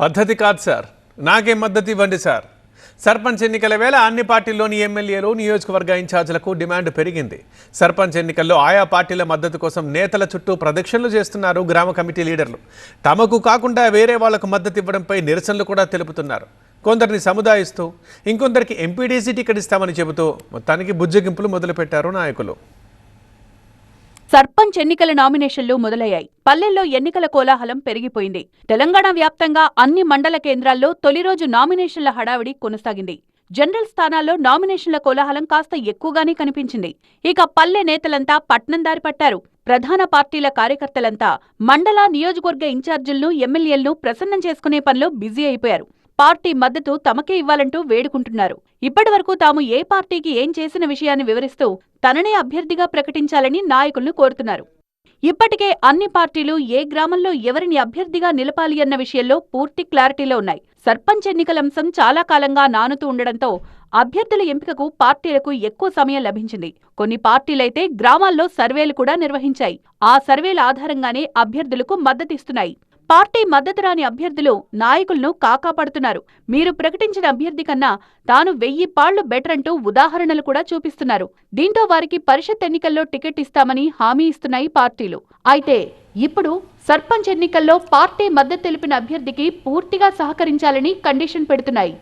పద్ధతి కాదు సార్. నాకేం మద్దతు ఇవ్వండి సార్. సర్పంచ్ ఎన్నికల వేళ అన్ని పార్టీల్లోని ఎమ్మెల్యేలు నియోజకవర్గ ఇన్ఛార్జీలకు డిమాండ్ పెరిగింది. సర్పంచ్ ఎన్నికల్లో ఆయా పార్టీల మద్దతు కోసం నేతల చుట్టూ ప్రదక్షిణలు చేస్తున్నారు గ్రామ కమిటీ లీడర్లు. తమకు కాకుండా వేరే వాళ్ళకు మద్దతు ఇవ్వడంపై నిరసనలు కూడా తెలుపుతున్నారు. కొందరిని సముదాయిస్తూ ఇంకొందరికి ఎంపీడీసీ టికెట్ ఇస్తామని చెబుతూ మొత్తానికి బుజ్జగింపులు మొదలుపెట్టారు నాయకులు. సర్పంచ్ ఎన్నికల నామినేషన్లు మొదలయ్యాయి. పల్లెల్లో ఎన్నికల కోలాహలం పెరిగిపోయింది. తెలంగాణ వ్యాప్తంగా అన్ని మండల కేంద్రాల్లో తొలి రోజు నామినేషన్ల హడావిడి కొనసాగింది. జనరల్ స్థానాల్లో నామినేషన్ల కోలాహలం కాస్త ఎక్కువగానే కనిపించింది. ఇక పల్లె నేతలంతా పట్నం దారి పట్టారు. ప్రధాన పార్టీల కార్యకర్తలంతా మండల నియోజకవర్గ ఇన్ఛార్జీలను ఎమ్మెల్యేలను ప్రసన్నం చేసుకునే పనిలో బిజీ అయిపోయారు. పార్టీ మద్దతు తమకే ఇవ్వాలంటూ వేడుకుంటున్నారు. ఇప్పటివరకు తాము ఏ పార్టీకి ఏం చేసిన విషయాన్ని వివరిస్తూ తననే అభ్యర్థిగా ప్రకటించాలని నాయకులను కోరుతున్నారు. ఇప్పటికే అన్ని పార్టీలు ఏ గ్రామంలో ఎవరిని అభ్యర్థిగా నిలపాలి అన్న విషయంలో పూర్తి క్లారిటీలో ఉన్నాయి. సర్పంచ్ ఎన్నికల అంశం చాలా కాలంగా నానుతూ ఉండడంతో అభ్యర్థుల ఎంపికకు పార్టీలకు ఎక్కువ సమయం లభించింది. కొన్ని పార్టీలైతే గ్రామాల్లో సర్వేలు కూడా నిర్వహించాయి. ఆ సర్వేల ఆధారంగానే అభ్యర్థులకు మద్దతిస్తున్నాయి. పార్టీ మద్దతు రాని అభ్యర్థులు నాయకులను కాకాపడుతున్నారు. మీరు ప్రకటించిన అభ్యర్థి కన్నా తాను వెయ్యి పాళ్ళు బెటర్ అంటూ ఉదాహరణలు కూడా చూపిస్తున్నారు. దీంతో వారికి పరిషత్ ఎన్నికల్లో టికెట్ ఇస్తామని హామీ ఇస్తున్నాయి పార్టీలు. అయితే ఇప్పుడు సర్పంచ్ ఎన్నికల్లో పార్టీ మద్దతు తెలిపిన అభ్యర్థికి పూర్తిగా సహకరించాలని కండిషన్ పెడుతున్నాయి.